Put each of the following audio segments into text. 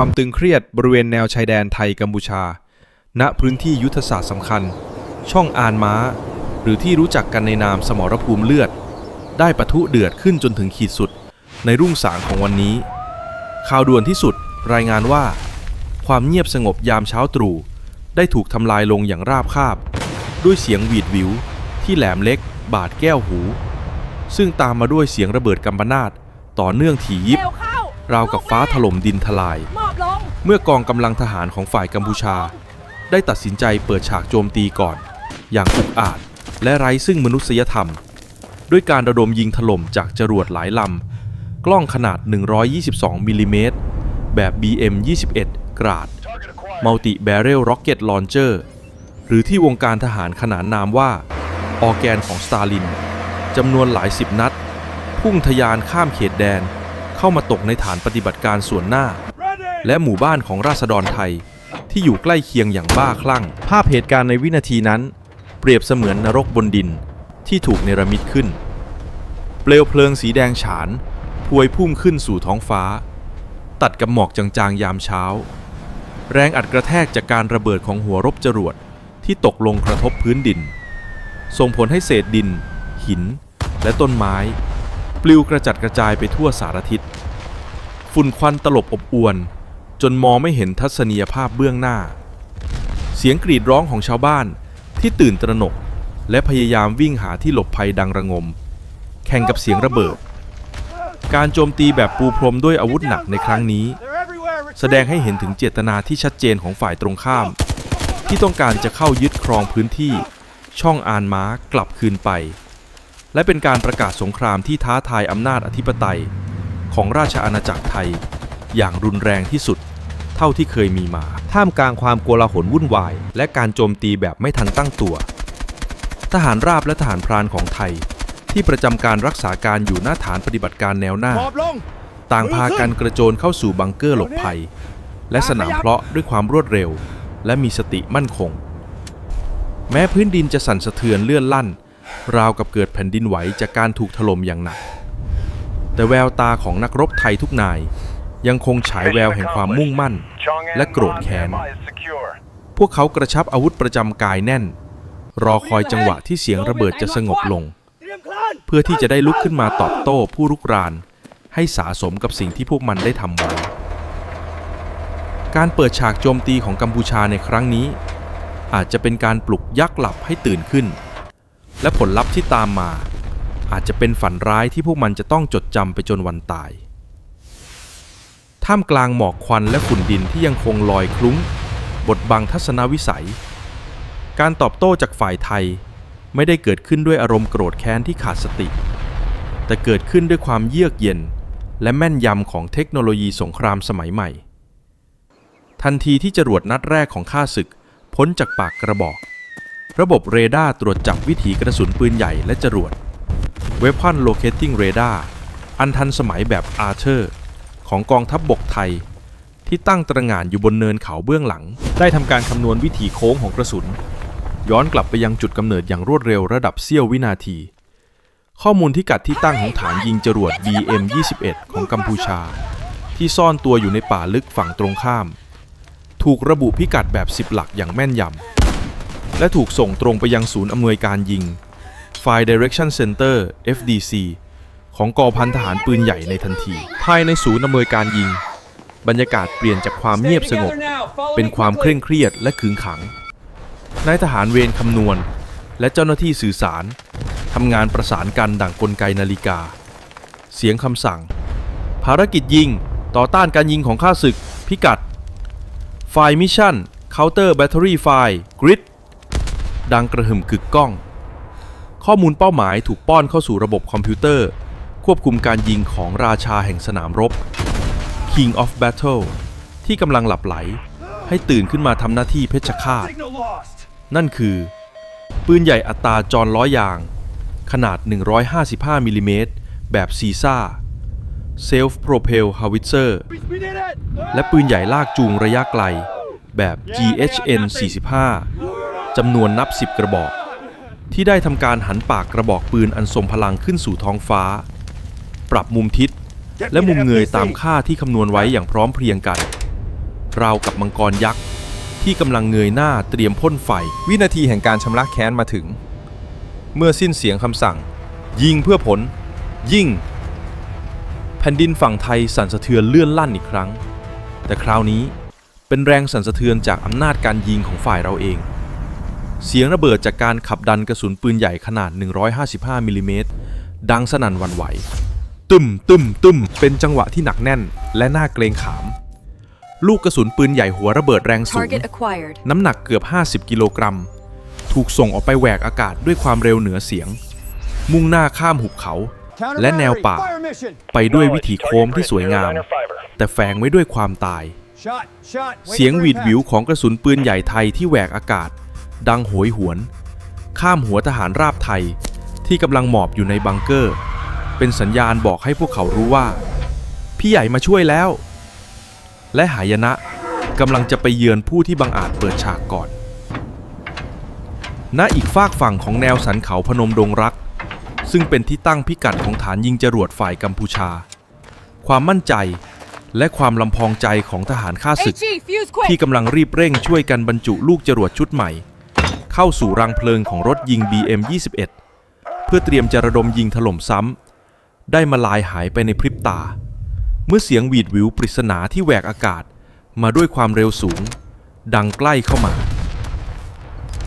ความตึงเครียดบริเวณแนวชายแดนไทยกัมพูชา ณพื้นที่ยุทธศาสตร์สำคัญ ช่องอานม้า หรือที่รู้จักกันในนามสมรภูมิเลือด ได้ปะทุเดือดขึ้นจนถึงขีดสุด ในรุ่งสางของวันนี้ ข่าวด่วนที่สุดรายงานว่า ความเงียบสงบยามเช้าตรู่ได้ถูกทำลายลงอย่างราบคาบ ด้วยเสียงหวีดหวิว ที่แหลมเล็ก บาดแก้วหู ซึ่งตามมาด้วยเสียงระเบิดกัมปนาตต่อเนื่องถี่ยิบเร็วเข้าราวกับฟ้าถล่มดินทลายมอบลง เมื่อกองกำลังทหารของฝ่ายกัมพูชา ได้ตัดสินใจเปิดฉากโจมตีก่อน อย่างอุกอาจและไร้ซึ่งมนุษยธรรม ด้วยการระดมยิงถล่มจากจรวดหลายลำ กล้องขนาด 122 มิลลิเมตร แบบ BM-21 กราด Multi Barrel Rocket Launcher หรือที่วงการทหารขนานนามว่า ออแกนของสตาลินจำนวนหลายสิบนัด พุ่งทะยานข้ามเขตแดน เข้ามาตกในฐานปฏิบัติการส่วนหน้า และหมู่บ้านของราษฎรไทย ที่อยู่ใกล้เคียงอย่างบ้าคลั่ง ภาพเหตุการณ์ในวินาทีนั้น เปรียบเสมือนนรกบนดินที่ถูกเนรมิตขึ้น เปลวเพลิงสีแดงฉานพวยพุ่งขึ้นสู่ท้องฟ้า ตัดกับหมอกจางๆยามเช้า แรงอัดกระแทกจากการระเบิดของหัวรบจรวดที่ตกลงกระทบพื้นดิน ส่งผลให้เศษดิน หิน และต้นไม้ ปลิวกระจัดกระจายไปทั่วสารทิศ ฝุ่นควันตลบอบอวน จนมองไม่เห็นทัศนียภาพเบื้องหน้า เสียงกรีดร้องของชาวบ้านที่ตื่นตระหนก และพยายามวิ่งหาที่หลบภัยดังระงม แข่งกับเสียงระเบิด การโจมตีแบบปูพรมด้วยอาวุธหนักในครั้งนี้ แสดงให้เห็นถึงเจตนาที่ชัดเจนของฝ่ายตรงข้าม ที่ต้องการจะเข้ายึดครองพื้นที่ ช่องอานม้ากลับคืนไป และเป็นการประกาศสงครามที่ท้าทายอำนาจอธิปไตย ของราชอาณาจักรไทยอย่างรุนแรงที่สุด เท่าที่เคยมีมา ท่ามกลางความโกลาหลวุ่นวาย และการโจมตีแบบไม่ทันตั้งตัว ทหารราบและทหารพรานของไทย ที่ประจำการรักษาการอยู่หน้าฐานปฏิบัติการแนวหน้า ต่างพากันกระโจนเข้าสู่บังเกอร์หลบภัย และสนามเพลาะด้วยความรวดเร็ว และมีสติมั่นคง แม้พื้นดินจะสั่นสะเทือนเลื่อนลั่น ราวกับเกิดแผ่นดินไหวจากการถูกถล่มอย่างหนักแต่แววตาของนักรบไทยทุกนาย ยังคงฉายแววแห่งความมุ่งมั่น และโกรธแค้น พวกเขากระชับอาวุธประจำกายแน่น รอคอยจังหวะที่เสียงระเบิดจะสงบลง เพื่อที่จะได้ลุกขึ้นมาตอบโต้ผู้รุกราน ให้สาสมกับสิ่งที่พวกมันได้ทำไว้การเปิดฉากโจมตีของกัมพูชาในครั้งนี้ อาจจะเป็นการปลุกยักษ์หลับให้ตื่นขึ้น และผลลัพธ์ที่ตามมา อาจจะเป็นฝันร้ายที่พวกมันจะต้องจดจำไปจนวันตาย ท่ามกลางหมอกควันและฝุ่นดินที่ยังคงลอยคลุ้ง บดบังทัศนวิสัย การตอบโต้จากฝ่ายไทยไม่ได้เกิดขึ้นด้วยอารมณ์โกรธแค้นที่ขาดสติ แต่เกิดขึ้นด้วยความเยือกเย็น และแม่นยำของเทคโนโลยีสงครามสมัยใหม่ ทันทีที่จรวดนัดแรกของข้าศึก พ้นจากปากกระบอก ระบบเรดาร์ตรวจจับวิถีกระสุนปืนใหญ่และจรวด Weapon Locating Radar อันทันสมัยแบบอาร์เธอร์ ของกองทัพบบกไทย ที่ตั้งตระหง่านอยู่บนเนินเขาเบื้องหลัง ได้ทำการคำนวณวิถีโค้งของกระสุน ย้อนกลับไปยังจุดกำเนิดอย่างรวดเร็วระดับเสี้ยววินาที ข้อมูลที่กัดที่ตั้งของฐานยิงจรวด BM-21 ของกัมพูชา ที่ซ่อนตัวอยู่ในป่าลึกฝั่งตรงข้าม ถูกระบุพิกัดแบบ10หลักอย่างแม่นยำและถูกส่งตรงไปยังศูนย์อำนวยการยิง Fire Direction Center FDC ของกองพันทหารปืนใหญ่ในทันที ภายในศูนย์อำนวยการยิง บรรยากาศเปลี่ยนจากความเงียบสงบ เป็นความเคร่งเครียดและขึงขังนายทหารเวรคำนวณ และเจ้าหน้าที่สื่อสารทำงานประสานกันดั่งกลไกนาฬิกา เสียงคำสั่ง ภารกิจยิงต่อต้านการยิงของข้าศึก พิกัด ไฟมิชชั่นเคาน์เตอร์แบตเตอรี่ไฟกริดดังกระหึ่มกึกก้อง ข้อมูลเป้าหมายถูกป้อนเข้าสู่ระบบคอมพิวเตอร์ ควบคุมการยิงของราชาแห่งสนามรบ King of Battle ที่กำลังหลับไหล ให้ตื่นขึ้นมาทำหน้าที่เพชฌฆาต นั่นคือ ปืนใหญ่อัตราจรล้อยาง ขนาด 155มิลลิเมตรแบบซีซ่า Self Propel Howitzer We did it และปืนใหญ่ลากจูงระยะไกล แบบ GHN 45จำนวนนับ 10 กระบอก ที่ได้ทำการหันปากกระบอกปืนอันทรงพลังขึ้นสู่ท้องฟ้า ปรับมุมทิศ และมุมเงยตามค่าที่คำนวณไว้อย่างพร้อมเพรียงกัน ราวกับมังกรยักษ์ ที่กำลังเงยหน้าเตรียมพ่นไฟ วินาทีแห่งการชำระแค้นมาถึง เมื่อสิ้นเสียงคำสั่ง ยิงเพื่อผล ยิงแผ่นดินฝั่งไทยสั่นสะเทือนเลื่อนลั่นอีกครั้ง แต่คราวนี้เป็นแรงสั่นสะเทือนจากอำนาจการยิงของฝ่ายเราเองเสียงระเบิดจากการขับดันกระสุนปืนใหญ่ขนาด 155 มิลลิเมตร ดังสนั่นวันไหว ตึมตึมตึมเป็นจังหวะที่หนักแน่น และน่าเกรงขาม ลูกกระสุนปืนใหญ่หัวระเบิดแรงสูง Target acquired. น้ำหนักเกือบ 50 กิโลกรัม ถูกส่งออกไปแหวกอากาศด้วยความเร็วเหนือเสียง มุ่งหน้าข้ามหุบเขา และแนวป่า ไปด้วยวิถีโค้งที่สวยงาม แต่แฝงไว้ด้วยความตาย เสียงหวีดหวิวของกระสุนปืนใหญ่ไทยที่แหวกอากาศ ดังโหยหวน ข้ามหัวทหารราบไทยที่กำลังหมอบอยู่ในบังเกอร์ เป็นสัญญาณบอกให้พวกเขารู้ว่า พี่ใหญ่มาช่วยแล้ว และหายนะกำลังจะไปเยือนผู้ที่บังอาจเปิดฉากก่อน ณอีกฝากฝั่งของแนวสันเขาพนมดงรัก ซึ่งเป็นที่ตั้งพิกัดของฐานยิงจรวดฝ่ายกัมพูชา ความมั่นใจและความลำพองใจของทหารข้าศึก HE, fuse quick! ที่กำลังรีบเร่งช่วยกันบรรจุลูกจรวดชุดใหม่ เข้าสู่รังเพลิงของรถยิง BM21 เพื่อเตรียมจะระดมยิงถล่มซ้ำ ได้มาลายหายไปในพริบตา เมื่อเสียงหวีดวิวปริศนาที่แหวกอากาศมาด้วยความเร็วสูง ดังใกล้เข้ามา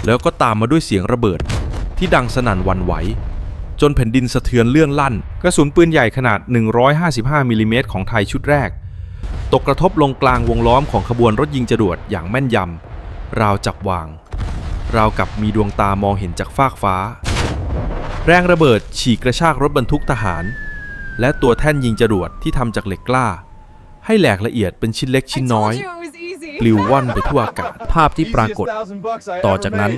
แล้วก็ตามมาด้วยเสียงระเบิดที่ดังสนั่นวันไหว จนแผ่นดินสะเทือนเลื่อนลั่น กระสุนปืนใหญ่ขนาด 155มิลลิเมตรของไทยชุดแรก ตกกระทบลงกลางวงล้อมของขบวนรถยิงจรวดอย่างแม่นยำราวจับวาง ราวกับมีดวงตามองเห็นจากฟากฟ้า แรงระเบิดฉีกกระชากรถบรรทุกทหาร และตัวแท่นยิงจรวดที่ทำจากเหล็กกล้า ให้แหลกละเอียดเป็นชิ้นเล็ก I ชิ้นน้อย told you it was easy. ปลิวว่อนไปทั่วอากาศ ภาพที่ปรากฏ ต่อจากนั้น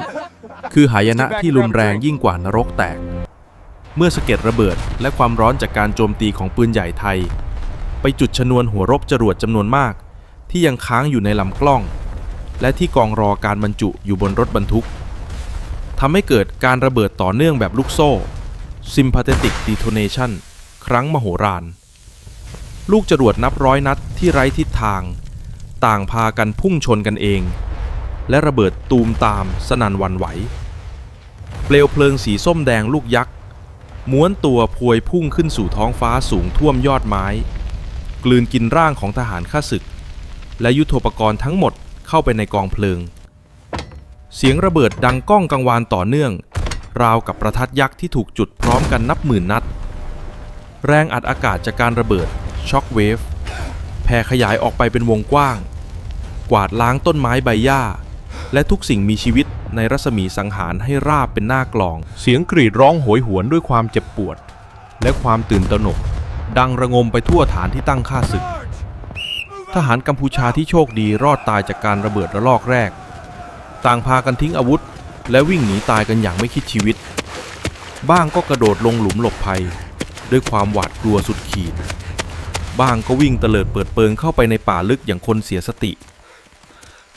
คือหายนะที่รุนแรงยิ่งกว่านรกแตก เมื่อสะเก็ดระเบิดและความร้อนจากการโจมตีของปืนใหญ่ไทย ไปจุดชนวนหัวรบจรวดจำนวนมาก ที่ยังค้างอยู่ในลำกล้อง และที่กองรอการบรรจุอยู่บนรถบรรทุกทำให้เกิดการระเบิดต่อเนื่องแบบลูกโซ่ Sympathetic Detonation ครั้งมโหฬารลูกจรวดนับร้อยนัดที่ไร้ทิศทาง ต่างพากันพุ่งชนกันเอง และระเบิดตูมตามสนั่นวันไหว เปลวเพลิงสีส้มแดงลูกยักษ์ม้วนตัวพวยพุ่งขึ้นสู่ท้องฟ้าสูงท่วมยอดไม้ กลืนกินร่างของทหารข้าศึก และยุทโธปกรณ์ทั้งหมดเข้าไปในกองเพลิง เสียงระเบิดดังก้องกังวานต่อเนื่อง ราวกับประทัดยักษ์ที่ถูกจุดพร้อมกันนับหมื่นนัด แรงอัดอากาศจากการระเบิดช็อคเวฟแผ่ขยายออกไปเป็นวงกว้าง กวาดล้างต้นไม้ใบหญ้า และทุกสิ่งมีชีวิตในรัศมีสังหารให้ราบเป็นหน้ากลอง เสียงกรีดร้องโหยหวนด้วยความเจ็บปวด และความตื่นตระหนก ดังระงมไปทั่วฐานที่ตั้งค่าศึก ทหารกัมพูชาที่โชคดีรอดตายจากการระเบิดระลอกแรก ต่างพากันทิ้งอาวุธ และวิ่งหนีตายกันอย่างไม่คิดชีวิต บ้างก็กระโดดลงหลุมหลบภัย ด้วยความหวาดกลัวสุดขีด บ้างก็วิ่งเตลิดเปิดเปิงเข้าไปในป่าลึกอย่างคนเสียสติ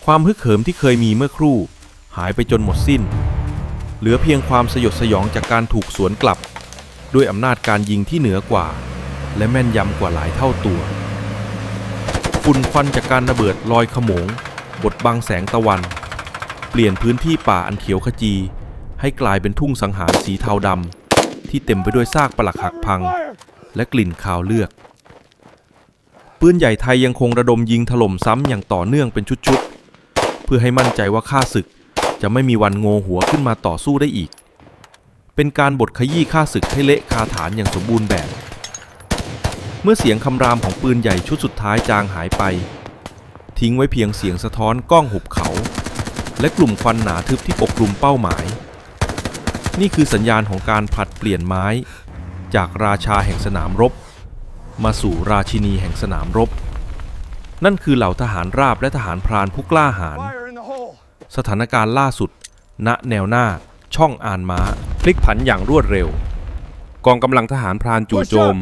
ความฮึกเหิมที่เคยมีเมื่อครู่ หายไปจนหมดสิ้น เหลือเพียงความสยดสยองจากการถูกสวนกลับ ด้วยอำนาจการยิงที่เหนือกว่า และแม่นยำกว่าหลายเท่าตัวฝุ่นควันจากการระเบิดลอยขโมง บดบังแสงตะวัน เปลี่ยนพื้นที่ป่าอันเขียวขจี ให้กลายเป็นทุ่งสังหารสีเทาดำ ที่เต็มไปด้วยซากปลักหักพัง และกลิ่นคาวเลือดปืนใหญ่ไทยยังคงระดมยิงถล่มซ้ำอย่างต่อเนื่องเป็นชุดๆ เพื่อให้มั่นใจว่าข้าศึกจะไม่มีวันโงหัวขึ้นมาต่อสู้ได้อีก เป็นการบดขยี้ข้าศึกให้เละคาฐานอย่างสมบูรณ์แบบ เมื่อเสียงคำรามของปืนใหญ่ชุดสุดท้ายจางหายไป ทิ้งไว้เพียงเสียงสะท้อนก้องหุบเขา และกลุ่มควันหนาทึบที่ปกคลุมเป้าหมาย นี่คือสัญญาณของการผลัดเปลี่ยนไม้ จากราชาแห่งสนามรบ มาสู่ราชินีแห่งสนามรบ นั่นคือเหล่าทหารราบและทหารพรานผู้กล้าหาญสถานการณ์ล่าสุด ณแนวหน้า ช่องอานม้า พลิกผันอย่างรวดเร็ว กองกำลังทหารพรานจู่โจม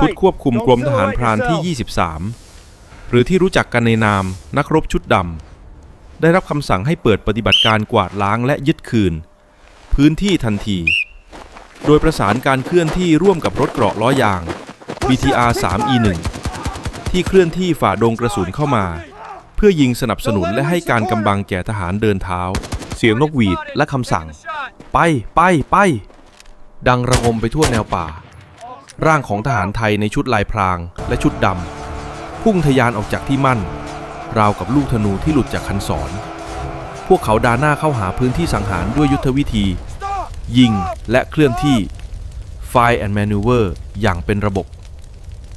ชุดควบคุมกรมทหารพรานที่ 23 หรือที่รู้จักกันในนามนักรบชุดดำได้รับคำสั่งให้เปิดปฏิบัติการกวาดล้างและยึดคืน พื้นที่ทันที โดยประสานการเคลื่อนที่ร่วมกับรถเกราะล้อยาง BTR 3 E 1ที่เคลื่อนที่ฝ่าดงกระสุนเข้ามา เพื่อยิงสนับสนุนและให้การกำบังแก่ทหารเดินเท้า เสียงนกหวีดและคำสั่ง ไปไปไป ดังระงมไปทั่วแนวป่า ร่างของทหารไทยในชุดลายพรางและชุดดำพุ่งทะยานออกจากที่มั่น ราวกับลูกธนูที่หลุดจากคันศรพวกเขาดาหน้าเข้าหาพื้นที่สังหารด้วยยุทธวิธี ยิงและเคลื่อนที่ Fire and Maneuver อย่างเป็นระบบ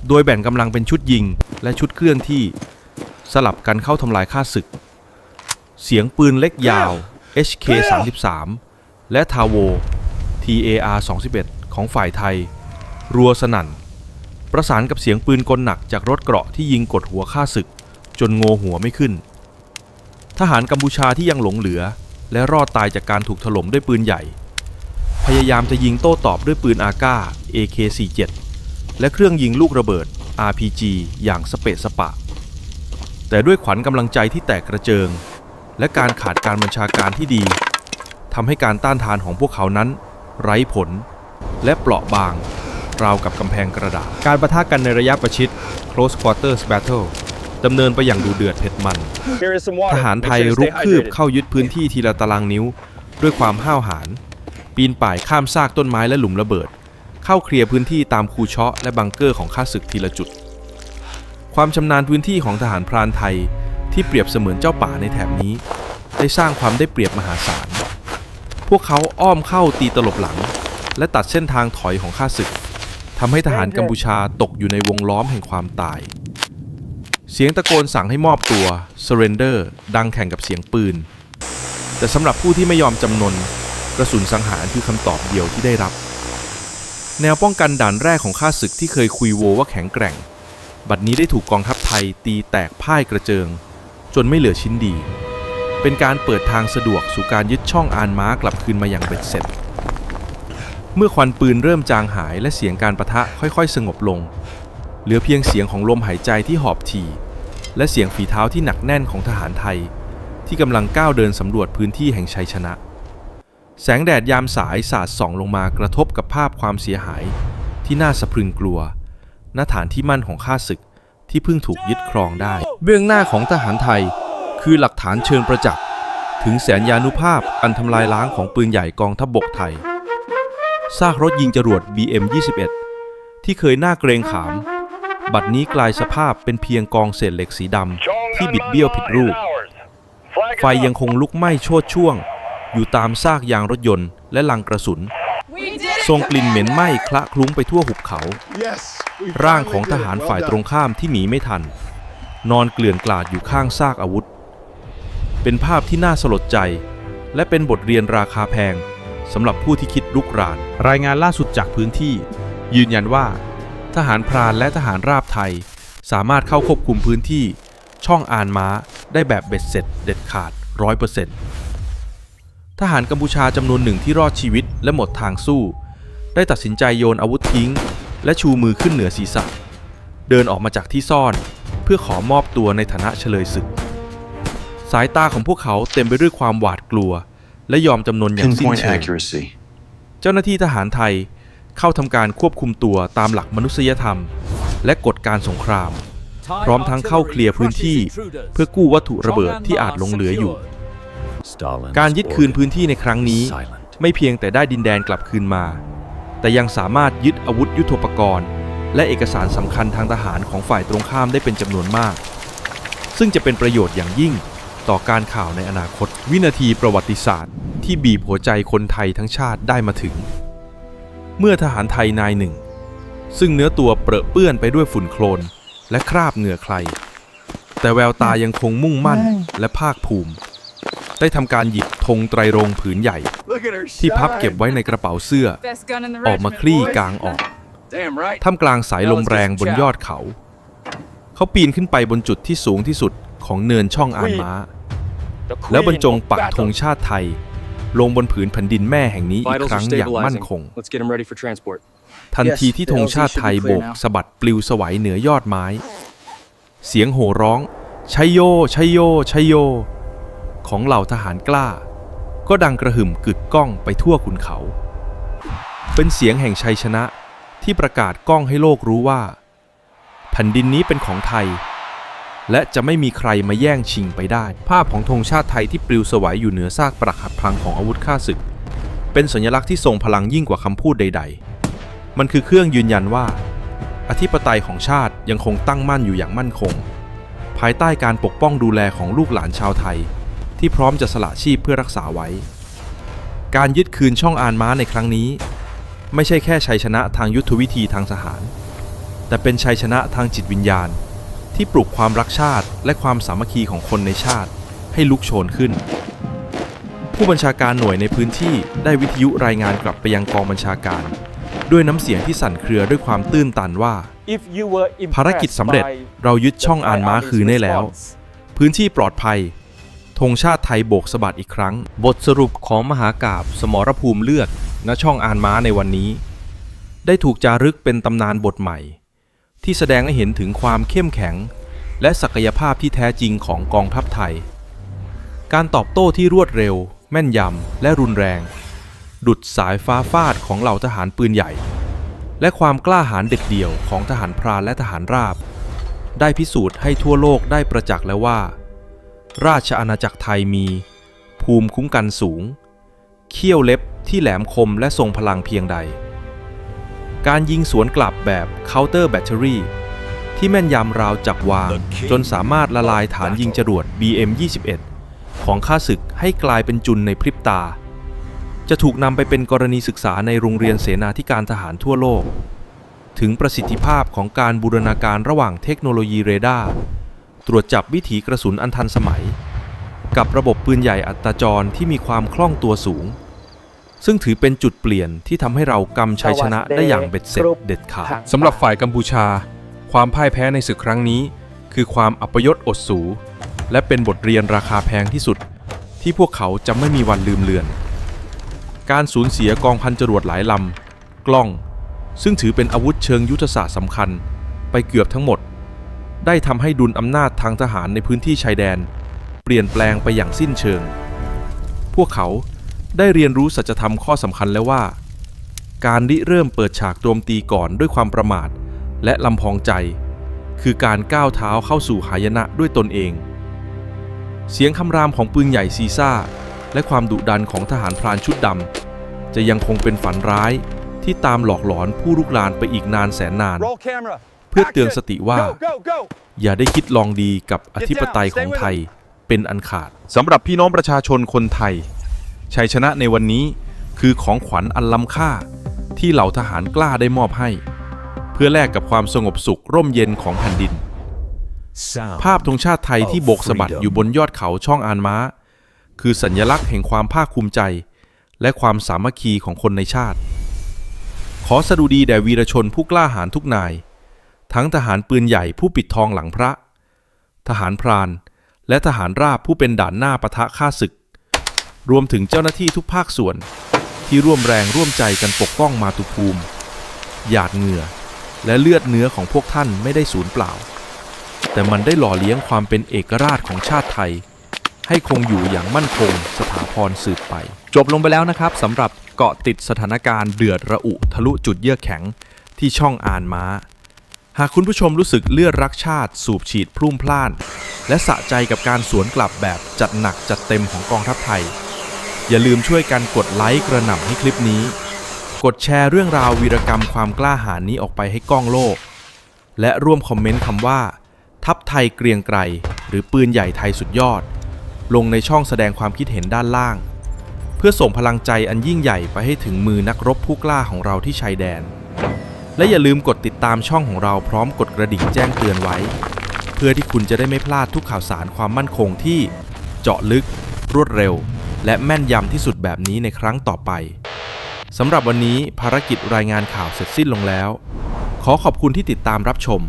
โดยแบ่งกำลังเป็นชุดยิงและชุดเคลื่อนที่ สลับกันเข้าทำลายข้าศึก เสียงปืนเล็กยาว HK 33และทาโว TAR 21ของฝ่ายไทย รัวสนั่น ประสานกับเสียงปืนกลหนักจากรถเกราะที่ยิงกดหัวข้าศึก จนโงหัวไม่ขึ้น ทหารกัมพูชาที่ยังหลงเหลือ และรอดตายจากการถูกถล่มด้วยปืนใหญ่ พยายามจะยิงโต้ตอบด้วยปืนอาก้า AK47 และเครื่องยิงลูกระเบิด RPG อย่างสเปะสปะ แต่ด้วยขวัญกำลังใจที่แตกกระเจิง และการขาดการบัญชาการที่ดีทำให้การต้านทานของพวกเขานั้น ไร้ผล และเปราะบาง ราวกับกำแพงกระดาษ การประทะกันในระยะประชิด close quarters battle ดำเนินไปอย่างดูเดือดเผ็ดมัน ทหารไทยรุกคืบเข้ายึดพื้นที่ทีละตารางนิ้ว ด้วยความห้าวหาญ ปีนป่ายข้ามซากต้นไม้และหลุมระเบิด เข้าเคลียร์พื้นที่ตามคูเชาะและบังเกอร์ของข้าศึกทีละจุด ความชำนาญพื้นที่ของทหารพรานไทยที่เปรียบเสมือนเจ้าป่าในแถบนี้ ได้สร้างความได้เปรียบมหาศาล พวกเขาอ้อมเข้าตีตลบหลัง และตัดเส้นทางถอยของข้าศึกทำให้ทหารกัมพูชาตกอยู่ในวงล้อมแห่งความตาย เสียงตะโกนสั่งให้มอบตัว surrender ดังแข่งกับเสียงปืน แต่สำหรับผู้ที่ไม่ยอมจำนน กระสุนสังหารคือคำตอบเดียวที่ได้รับ แนวป้องกันด่านแรกของข้าศึกที่เคยคุยโวว่าแข็งแกร่ง บัดนี้ได้ถูกกองทัพไทยตีแตกพ่ายกระเจิง จนไม่เหลือชิ้นดี เป็นการเปิดทางสะดวกสู่การยึดช่องอานม้ากลับคืนมาอย่างเบ็ดเสร็จ เมื่อควันปืนเริ่มจางหายและเสียงการประทะค่อยๆ สงบลง เหลือเพียงเสียงของลมหายใจที่หอบถี่และเสียงฝีเท้าที่หนักแน่นของทหารไทย ที่กำลังก้าวเดินสำรวจพื้นที่แห่งชัยชนะ แสงแดดยามสายสาดส่องลงมากระทบกับภาพความเสียหาย ที่น่าสะพรึงกลัวณฐานที่มั่นของข้าศึกที่เพิ่งถูกยึดครองได้ เบื้องหน้าของทหารไทย คือหลักฐานเชิงประจักษ์ถึงแสนยานุภาพอันทำลายล้างของปืนใหญ่กองทัพบบกไทย ซากรถยิงจรวด BM-21 ที่เคยน่าเกรงขาม บัดนี้กลายสภาพเป็นเพียงกองเศษเหล็กสีดำที่บิดเบี้ยวผิดรูป ไฟยังคงลุกไหม้โชดช่วง อยู่ตามซากยางรถยนต์และลังกระสุนทรงกลิ่นเหม็นไหม้คละคลุ้งไปทั่วหุบเขา ร่างของทหารฝ่ายตรงข้ามที่หนีไม่ทัน นอนเกลื่อนกลาดอยู่ข้างซากอาวุธ เป็นภาพที่น่าสลดใจ และเป็นบทเรียนราคาแพงสำหรับผู้ที่คิดรุกราน รายงานล่าสุดจากพื้นที่ ยืนยันว่า ทหารพรานและทหารราบไทย สามารถเข้าควบคุมพื้นที่ ช่องอานม้าได้แบบเบ็ดเสร็จเด็ดขาดร้อยเปอร์เซ็นต์ ทหารกัมพูชาจำนวนหนึ่งที่รอดชีวิตและหมดทางสู้ ได้ตัดสินใจโยนอาวุธทิ้ง และชูมือขึ้นเหนือศีรษะ เดินออกมาจากที่ซ่อน เพื่อขอมอบตัวในฐานะเฉลยศึก สายตาของพวกเขาเต็มไปด้วยความหวาดกลัว และยอมจำนนอย่างสิ้น Pinpoint เชิง accuracy. เจ้าหน้าที่ทหารไทยเข้าทำการควบคุมตัวตามหลักมนุษยธรรม และกฎการสงคราม พร้อมทั้งเข้าเคลียร์พื้นที่ เพื่อกู้วัตถุระเบิดที่อาจหลงเหลืออยู่ การยึดคืนพื้นที่ในครั้งนี้ ไม่เพียงแต่ได้ดินแดนกลับคืนมา แต่ยังสามารถยึดอาวุธยุโทโธปกรณ์ และเอกสารสำคัญทางทหารของฝ่ายตรงข้ามได้เป็นจำนวนมาก ซึ่งจะเป็นประโยชน์อย่างยิ่งต่อการข่าวในอนาคต วินาทีประวัติศาสตร์ ที่บีบหัวใจคนไทยทั้งชาติได้มาถึง เมื่อทหารไทยนายหนึ่ง ซึ่งเนื้อตัวเปรอะเปื้อนไปด้วยฝุ่นโคลนและคราบเหงื่อใคร แต่แววตายังคงมุ่งมั่นและภาคภูมิ ได้ทำการหยิบธงไตรรงค์ผืนใหญ่ ที่พับเก็บไว้ในกระเป๋าเสื้อ Best gun in the ออกมา regiment, คลี่ boys. กลางออก Damn right. ท่ามกลางสายลมแรงบนยอดเขา เขาปีนขึ้นไปบนจุดที่สูงที่สุดของเนินช่องอานม้า แล้วบรรจงปักธงชาติไทย ลงบนผืนแผ่นดินแม่แห่งนี้อีก Vitals ครั้ are งอย่างมั่น stabilizing. คง Let's get them ready for transport. ทันทีที่ธงชาติไทย Yes, the LZ โบก should be clear now. สะบัดปลิวสวัยเหนือยอดไม้ เสียงโห่ร้องชัยโยชัยโยชัยโย ของเหล่าทหารกล้า ก็ดังกระหึ่มกึกก้องไปทั่วขุนเขา เป็นเสียงแห่งชัยชนะที่ประกาศก้องให้โลกรู้ว่า แผ่นดินนี้เป็นของไทย และจะไม่มีใครมาแย่งชิงไปได้ ภาพของธงชาติไทยที่ปลิวสวายอยู่เหนือซากปรักหักพังของอาวุธฆ่าศึก เป็นสัญลักษณ์ที่ทรงพลังยิ่งกว่าคำพูดใด ๆ มันคือเครื่องยืนยันว่า อธิปไตยของชาติยังคงตั้งมั่นอยู่อย่างมั่นคง ภายใต้การปกป้องดูแลของลูกหลานชาวไทย ที่พร้อมจะสละชีพเพื่อรักษาไว้ การยึดคืนช่องอานม้าในครั้งนี้ ไม่ใช่แค่ชัยชนะทางยุทธวิธีทางทหาร แต่เป็นชัยชนะทางจิตวิญญาณ ที่ปลุกความรักชาติและความสามัคคีของคนในชาติให้ลุกโชนขึ้น ผู้บัญชาการหน่วยในพื้นที่ได้วิทยุรายงานกลับไปยังกองบัญชาการ ด้วยน้ำเสียงที่สั่นเครือด้วยความตื้นตันว่า ภารกิจสำเร็จเรายึดช่องอานม้าคืนได้แล้ว พื้นที่ปลอดภัย ธงชาติไทยโบกสะบัดอีกครั้ง บทสรุปของมหากาบสมรภูมิเลือดณช่องอานม้าในวันนี้ ได้ถูกจารึกเป็นตำนานบทใหม่ ที่แสดงให้เห็นถึงความเข้มแข็ง และศักยภาพที่แท้จริงของกองทัพไทย การตอบโต้ที่รวดเร็ว แม่นยำและรุนแรง ดุดสายฟ้าฟาดของเหล่าทหารปืนใหญ่ และความกล้าหาญเด็ดเดี่ยวของทหารพรานและทหารราบ ได้พิสูจน์ให้ทั่วโลกได้ประจักษ์แล้วว่า ราชอาณาจักรไทยมี ภูมิคุ้มกันสูง เขี้ยวเล็บที่แหลมคมและทรงพลังเพียงใด การยิงสวนกลับแบบ counter battery ที่แม่นยำราวจับวาง จนสามารถละลายฐานยิงจรวด BM-21 ของข้าศึกให้กลายเป็นจุนในพริบตา จะถูกนำไปเป็นกรณีศึกษาในโรงเรียนเสนาธิการทหารทั่วโลก ถึงประสิทธิภาพของการบูรณาการระหว่างเทคโนโลยีเรดาร์ ตรวจจับวิถีกระสุนอันทันสมัย กับระบบปืนใหญ่อัตจรที่มีความคล่องตัวสูง ซึ่งถือเป็นจุดเปลี่ยนที่ทำให้เรากำชัยชนะได้อย่างเบ็ดเสร็จเด็ดขาดสำหรับฝ่ายกัมพูชา ความพ่ายแพ้ในศึกครั้งนี้ คือความอัปยศอดสู และเป็นบทเรียนราคาแพงที่สุด ที่พวกเขาจะไม่มีวันลืมเลือน การสูญเสียกองพันจรวดหลายลำกล้อง ซึ่งถือเป็นอาวุธเชิงยุทธศาสตร์สำคัญ ไปเกือบทั้งหมด ได้ทำให้ดุลอำนาจทางทหารในพื้นที่ชายแดน เปลี่ยนแปลงไปอย่างสิ้นเชิง พวกเขาได้เรียนรู้สัจธรรมข้อสำคัญแล้วว่า การริเริ่มเปิดฉากโจมตีก่อนด้วยความประมาท และลำพองใจ คือการก้าวเท้าเข้าสู่หายนะด้วยตนเอง เสียงคำรามของปืนใหญ่ซีซ่า และความดุดันของทหารพรานชุดดำจะยังคงเป็นฝันร้ายที่ตามหลอกหลอนผู้ลุกลานไปอีกนานแสนนาน เพื่อเตือนสติว่า อย่าได้คิดลองดีกับอธิปไตยของไทยเป็นอันขาดสำหรับพี่น้องประชาชนคนไทย ชัยชนะในวันนี้คือของขวัญอันล้ำค่าที่เหล่าทหารกล้าได้มอบให้ เพื่อแลกกับความสงบสุขร่มเย็นของแผ่นดิน ภาพธงชาติไทยที่โบกสะบัดอยู่บนยอดเขาช่องอานม้า คือสัญลักษณ์แห่งความภาคภูมิใจ และความสามัคคีของคนในชาติ ขอสดุดีแด่วีรชนผู้กล้าหาญทุกนาย ทั้งทหารปืนใหญ่ผู้ปิดทองหลังพระ ทหารพราน และทหารราบผู้เป็นด่านหน้าปะทะข้าศึก รวมถึงเจ้าหน้าที่ทุกภาคส่วน ที่ร่วมแรงร่วมใจกันปกป้องมาตุภูมิ หยาดเหงื่อ และเลือดเนื้อของพวกท่านไม่ได้สูญเปล่า แต่มันได้หล่อเลี้ยงความเป็นเอกราชของชาติไทย ให้คงอยู่อย่างมั่นคงสถาพรสืบไป จบลงไปแล้วนะครับสำหรับเกาะติดสถานการณ์เดือดระอุทะลุจุดเยือกแข็งที่ช่องอ่านม้า หากคุณผู้ชมรู้สึกเลือดรักชาติสูบฉีดพรุ่งพล่าน และสะใจกับการสวนกลับแบบจัดหนักจัดเต็มของกองทัพไทย อย่าลืมช่วยกันกดไลค์กระหน่ำให้คลิปนี้ กดแชร์เรื่องราววีรกรรมความกล้าหาญนี้ออกไปให้กล้องโลก และร่วมคอมเมนต์คำว่า ทัพไทยเกรียงไกรหรือปืนใหญ่ไทยสุดยอด ลงในช่องแสดงความคิดเห็นด้านล่าง เพื่อส่งพลังใจอันยิ่งใหญ่ไปให้ถึงมือนักรบผู้กล้าของเราที่ชายแดน และอย่าลืมกดติดตามช่องของเราพร้อมกดกระดิ่งแจ้งเตือนไว้ เพื่อที่คุณจะได้ไม่พลาดทุกข่าวสารความมั่นคงที่เจาะลึก รวดเร็ว และแม่นยำที่สุดแบบนี้ในครั้งต่อไปสำหรับวันนี้ภารกิจรายงานข่าวเสร็จสิ้นลงแล้ว ขอขอบคุณที่ติดตามรับชม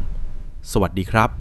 สวัสดีครับ